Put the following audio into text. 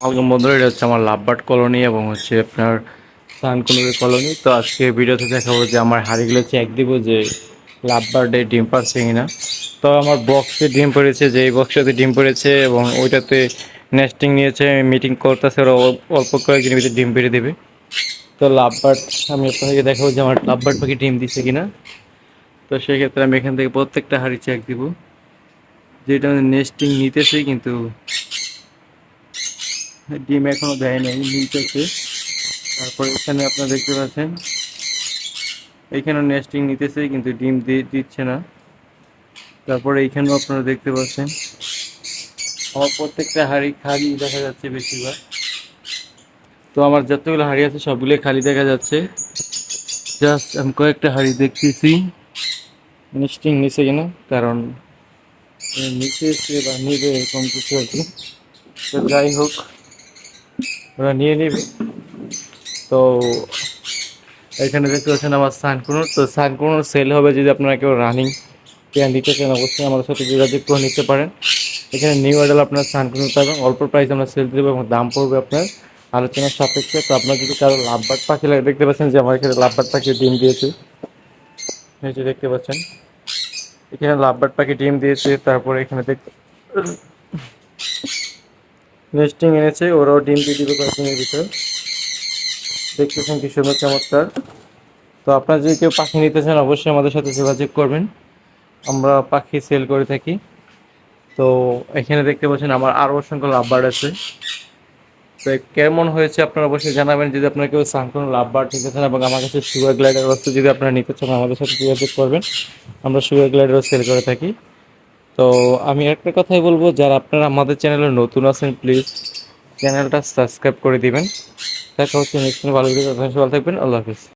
আলগাম বন্ধুরা, এটা হচ্ছে আমার লাভবার্ড কলোনি এবং হচ্ছে আপনার সানকুনুরের কলোনি। তো আজকে ভিডিওতে দেখাবো যে আমার হাড়িগুলো চেক দিব যে লাভবার্ডে ডিম পাচ্ছে কিনা। তো আমার বক্সে ডিম পড়েছে যে এই বক্সটাতে ডিম পড়েছে এবং ওইটাতে নেস্টিং নিয়েছে মিটিং করতেছে, ওরা অল্প- কয়েকদিনের ভিতরে ডিম পেড়ে দেবে। তো লাভবার্ড, আমি আপনাদেরকে দেখাবো যে আমার লাভবার্ড পাখি ডিম দিচ্ছে কিনা। তো সেক্ষেত্রে আমি এখান থেকে প্রত্যেকটা হাড়ি চেক দিব। যেটা নেস্টিং নিতেছে কিন্তু ডিম এখনও দেয় নাই নিতেছে। তারপর এখানে আপনারা দেখতে পাচ্ছেন এইখানেও নেস্টিং নিতেছে, কিন্তু ডিম দিচ্ছে না। তারপরে এইখানেও আপনারা দেখতে পাচ্ছেন, আমার প্রত্যেকটা হাড়ি খালি দেখা যাচ্ছে বেশিরভাগ। তো আমার যতগুলো হাড়ি আছে সবগুলোই খালি দেখা যাচ্ছে। জাস্ট আমি কয়েকটা হাড়ি দেখতেছি নেস্টিং নিছে কিনা, কারণ নিচে বা নিবে এরকম কিছু আর কি। তো যাই হোক ওরা নিয়ে নেবে। তো এখানে দেখতে পাচ্ছেন আমার সানকুনোর। তো সানকুনোর সেল হবে যদি আপনারা কেউ রানিং পেয়ার নিতে চান, অবশ্যই আমাদের সাথে যোগাযোগ করে নিতে পারেন। এখানে নিউ মডেল আপনার সানকুনোর পাবেন। অল্প প্রাইস আমরা সেল দেবো এবং দাম পড়বে আপনার আলোচনার সাপেক্ষে। তো আপনার যদি কারও লাভবাট পাখি লাগে, দেখতে পাচ্ছেন যে আমার এখানে লাভবাট পাখি ডিম দিয়েছে। যে দেখতে পাচ্ছেন। এখানে লাভবাট পাখি ডিম দিয়েছে, তারপরে এখানে দেখ নেস্টিং এনেছে, ওরাও ডিম দিয়ে দিবে কয়েকদিনের ভিতর। দেখতেছেন কি সুন্দর, চমৎকার। তো আপনারা যদি কেউ পাখি নিতে চান, অবশ্যই আমাদের সাথে যোগাযোগ করবেন। আমরা পাখি সেল করে থাকি। তো এখানে দেখতে পাচ্ছেন, আমার আরও অসংখ্য লাভবার্ড আছে। তো কেমন হয়েছে আপনারা অবশ্যই জানাবেন। যদি আপনারা কেউ সানকোন লাভবার্ড নিতে চান এবং আমার কাছে সুগার গ্লাইডার বস্তু যদি আপনারা নিতে চান, আমাদের সাথে যোগাযোগ করবেন। আমরা সুগার গ্লাইডারও সেল করে থাকি। তো আমি একটা কথাই বলব, যারা আপনারা আমাদের চ্যানেলে নতুন আছেন প্লিজ চ্যানেলটা সাবস্ক্রাইব করে দিবেন। দেখা হচ্ছে নেক্সট ভালো ভালো থাকবেন, আল্লাহ হাফিজ।